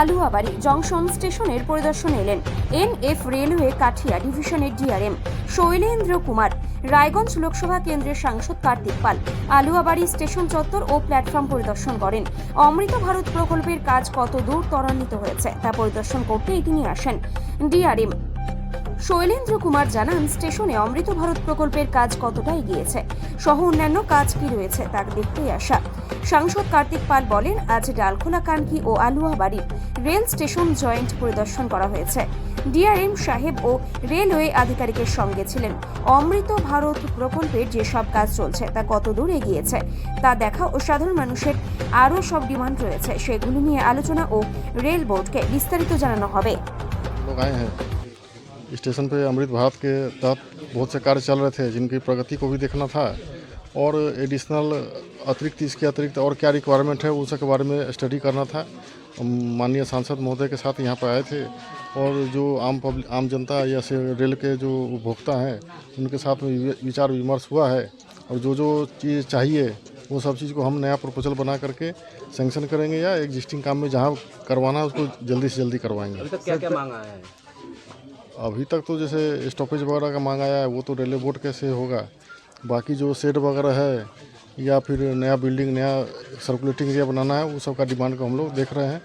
Aluabari junction স্টেশনের পরিদর্শনে এলেন এনএফ রেলওয়ে কাঠিয়া ডিভিশনের ডিআরএম শৈলেন্দ্র কুমার। রায়গঞ্জ লোকসভা কেন্দ্রের সাংসদ কার্তিক পাল আলুয়াবাড়ি স্টেশন চত্বর ও প্ল্যাটফর্ম পরিদর্শন করেন। অমৃত ভারত প্রকল্পের কাজ কত দূর ত্বরান্বিত হয়েছে তা পরিদর্শন করতেই তিনি আসেন। ডিআরএম শৈলেন্দ্র কুমার জানান, স্টেশনে অমৃত ভারত প্রকল্পের কাজ কতটা এগিয়েছে? সহ অন্যান্য কাজ কি রয়েছে তা দেখতেই আসা। সাংসদ কার্তিক পাল বলেন, আজ ডালখোলা কানকি ও আলুয়াবাড়ির রেল স্টেশন জয়েন্ট পরিদর্শন করা হয়েছে। ডিআরএম সাহেব ও রেলওয়ে আধিকারিকের সঙ্গে ছিলেন। অমৃত ভারত প্রকল্পের যে সব কাজ চলছে তা কত দূর এগিয়েছে তা দেখা ও সাধারণ মানুষের আরও সব ডিমান্ড রয়েছে। সেগুলি নিয়ে আলোচনা ও রেল বোর্ডকে বিস্তারিত জানানো হবে। स्टेशन पे अमृत भारत के तहत बहुत से कार्य चल रहे थे, जिनकी प्रगति को भी देखना था। और एडिशनल अतिरिक्त, इसके अतिरिक्त और क्या रिक्वायरमेंट है, उस के बारे में स्टडी करना था। माननीय सांसद महोदय के साथ यहाँ पर आए थे। और जो आम पब्लिक आम जनता या से रेल के जो उपभोक्ता हैं, उनके साथ में विचार विमर्श हुआ है। और जो जो चीज़ चाहिए, वो सब चीज़ को हम नया प्रपोजल बना करके सेंक्शन करेंगे या एग्जिस्टिंग काम में जहाँ करवाना है, उसको जल्दी से जल्दी करवाएँगे। क्या क्या मांगा है? अभी तक तो जैसे स्टॉपेज वगैरह का मांगा आया है वो तो रेलवे बोर्ड कैसे होगा? बाकी जो सेट वगैरह है या फिर नया बिल्डिंग नया सर्कुलेटिंग एरिया बनाना है वो सब का डिमांड को हम लोग देख रहे हैं।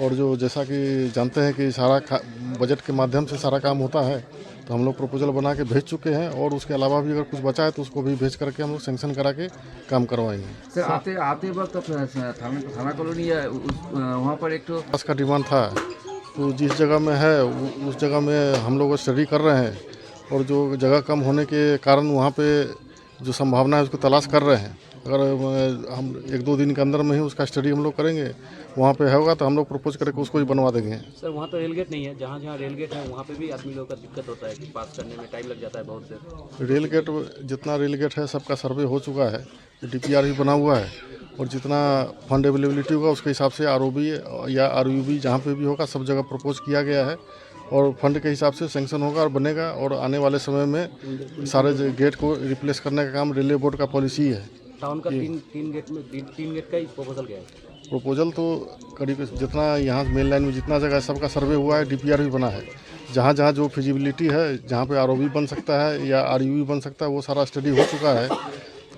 और जो जैसा कि जानते हैं कि सारा बजट के माध्यम से सारा काम होता है तो हम लोग प्रपोजल बना के भेज चुके हैं और उसके अलावा भी अगर कुछ बचा है तो उसको भी भेज करके हम लोग सेंक्शन करा के काम करवाएँगे। सर आते आते वक्त थाना कॉलोनी वहाँ पर एक तो पास का डिमांड था। तो जिस जगह में है उस जगह में हम लोग स्टडी कर रहे हैं और जो जगह कम होने के कारण वहाँ पे जो संभावना है उसको तलाश कर रहे हैं। अगर हम एक दो दिन के अंदर में ही उसका स्टडी हम लोग करेंगे वहाँ पे होगा तो हम लोग प्रपोज करके उसको ही बनवा देंगे। सर वहाँ तो रेलगेट नहीं है। जहाँ जहाँ रेलगेट है वहाँ पे भी आदमी लोग का दिक्कत होता है कि पास करने में टाइम लग जाता है बहुत से रेल गेट जितना रेल गेट है सबका सर्वे हो चुका है। डीपीआर भी बना हुआ है। और जितना फंड अवेलेबिलिटी होगा उसके हिसाब से आरओबी या आर यू जहाँ पर भी होगा सब जगह प्रपोज किया गया है। और फंड के हिसाब से सेंक्शन होगा और बनेगा और आने वाले समय में सारे गेट को रिप्लेस करने का काम रेलवे बोर्ड का पॉलिसी है। टाउन का तीन तीन गेट में तीन, तीन गेट का ही प्रपोजल गया है? प्रपोजल तो करीब जितना यहाँ मेन लाइन में जितना जगह सबका सर्वे हुआ है डीपीआर भी बना है। जहाँ जहाँ जो फिजिबिलिटी है जहाँ पे आरओबी बन सकता है या आर बन सकता है वो सारा स्टडी हो चुका है।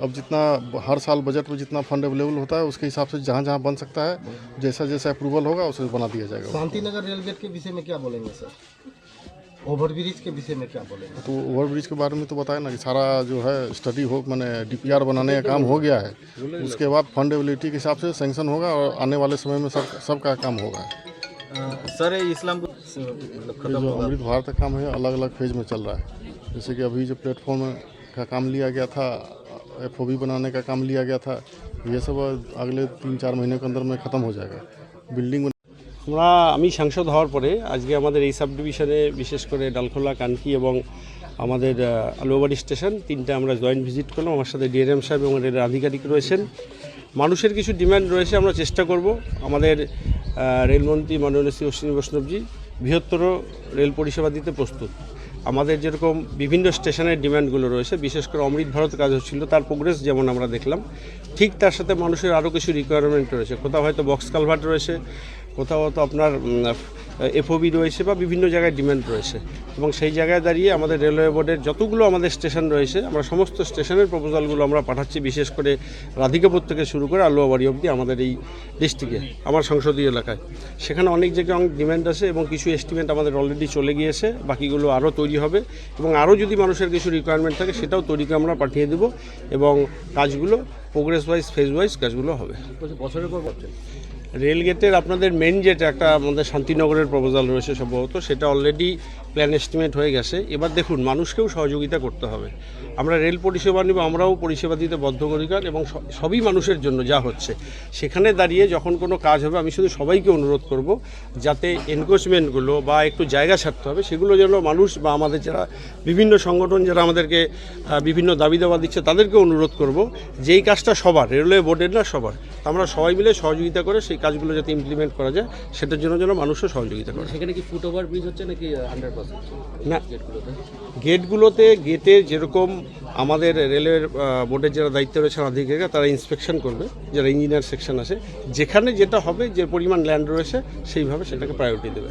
अब जितना हर साल बजट में जितना फंड अवेलेबल होता है उसके हिसाब से जहाँ जहाँ बन सकता है जैसा जैसा अप्रूवल होगा उसे बना दिया जाएगा। शांति नगर रेलगेट के विषय में क्या बोलेंगे सर? ओवरब्रिज के विषय में क्या बोलेंगे? तो ओवरब्रिज के बारे में तो बताया ना कि सारा जो है स्टडी हो मैंने डीपीआर बनाने का काम हो गया है। उसके बाद फंड एबिलिटी के हिसाब से सेंक्शन होगा और आने वाले समय में सब सबका काम होगा। सर इस्लाम जो अमृत भारत का काम है अलग अलग फ़ेज़ में चल रहा है। जैसे कि अभी जो प्लेटफॉर्म का काम लिया गया था एफ बनाने का काम लिया गया था ये सब अगले तीन चार महीने के अंदर में ख़त्म हो जाएगा बिल्डिंग আমরা আমি সাংসদ হওয়ার পরে আজকে আমাদের এই সাব ডিভিশনে বিশেষ করে ডালখোলা কানকি এবং আমাদের আহ, আলুয়াবাড়ি স্টেশন তিনটা আমরা জয়েন্ট ভিজিট করলাম আমার সাথে ডিএরএম সাহেব এবং রেলের আধিকারিক রয়েছেন মানুষের কিছু ডিমান্ড রয়েছে আমরা চেষ্টা করব আমাদের আহ, রেলমন্ত্রী মাননীয় শ্রী অশ্বিনী বৈষ্ণবজি বৃহত্তর রেল পরিষেবা দিতে প্রস্তুত আমাদের যেরকম বিভিন্ন স্টেশনের ডিম্যান্ডগুলো রয়েছে, বিশেষ করে অমৃত ভারত কাজ হচ্ছিল, তার প্রোগ্রেস যেমন আমরা দেখলাম, ঠিক তার সাথে মানুষের আরও কিছু রিকোয়ারমেন্ট রয়েছে। কোথাও হয়তো বক্স কালভার্ট রয়েছে কোথাও হয়তো আপনার এফওবি রয়েছে বা বিভিন্ন জায়গায় ডিমান্ড রয়েছে। এবং সেই জায়গায় দাঁড়িয়ে আমাদের রেলওয়ে বোর্ডের যতগুলো আমাদের স্টেশন রয়েছে, আমরা সমস্ত স্টেশনের প্রপোজালগুলো আমরা পাঠাচ্ছি, বিশেষ করে রাধিকাপুর থেকে শুরু করে আলুয়াবাড়ি অবধি আমাদের এই ডিস্ট্রিক্টে আমার সংসদীয় এলাকায়। সেখানে অনেক জায়গায় অনেক ডিমান্ড আছে এবং কিছু এস্টিমেট আমাদের অলরেডি চলে গিয়েছে, বাকিগুলো আরও তৈরি হবে এবং আরও যদি মানুষের কিছু রিকোয়ারমেন্ট থাকে সেটাও তৈরি করে আমরা পাঠিয়ে দেবো এবং কাজগুলো প্রোগ্রেস ওয়াইজ ফেজ ওয়াইজ কাজগুলো হবে। বছরের পর রেলগেটের আপনাদের মেন যেটা একটা আমাদের শান্তিনগরের প্রপোজাল রয়েছে সম্ভবত, সেটা অলরেডি প্ল্যান এস্টিমেট হয়ে গেছে। এবার দেখুন, মানুষকেও সহযোগিতা করতে হবে। আমরা রেল পরিষেবা নিব, আমরাও পরিষেবা দিতে বদ্ধপরিকর এবং সবই মানুষের জন্য যা হচ্ছে। সেখানে দাঁড়িয়ে যখন কোনো কাজ হবে, আমি শুধু সবাইকে অনুরোধ করব যাতে এনক্রোচমেন্টগুলো বা একটু জায়গা ছাড়তে হবে, সেগুলো যেন মানুষ বা আমাদের যারা বিভিন্ন সংগঠন যারা আমাদেরকে বিভিন্ন দাবি দাবা দিচ্ছে, তাদেরকে অনুরোধ করব, যেই কাজটা সবার, রেলওয়ে বোর্ডের না সবার আমরা সবাই মিলে সহযোগিতা করে সেই কাজগুলো যাতে ইমপ্লিমেন্ট করা যায় সেটার জন্য যেন মানুষও সহযোগিতা করে। সেখানে কি ফুটওভার ব্রিজ হচ্ছে নাকি না। গেটগুলোতে? গেটগুলোতে গেটে যেরকম আমাদের রেলের বোর্ডের যারা দায়িত্ব রয়েছেন আধিকারিকরা তারা ইন্সপেকশন করবে যারা ইঞ্জিনিয়ার সেকশন আছে। যেখানে যেটা হবে যে পরিমাণ ল্যান্ড রয়েছে সেইভাবে সেটাকে প্রায়োরিটি দেবে।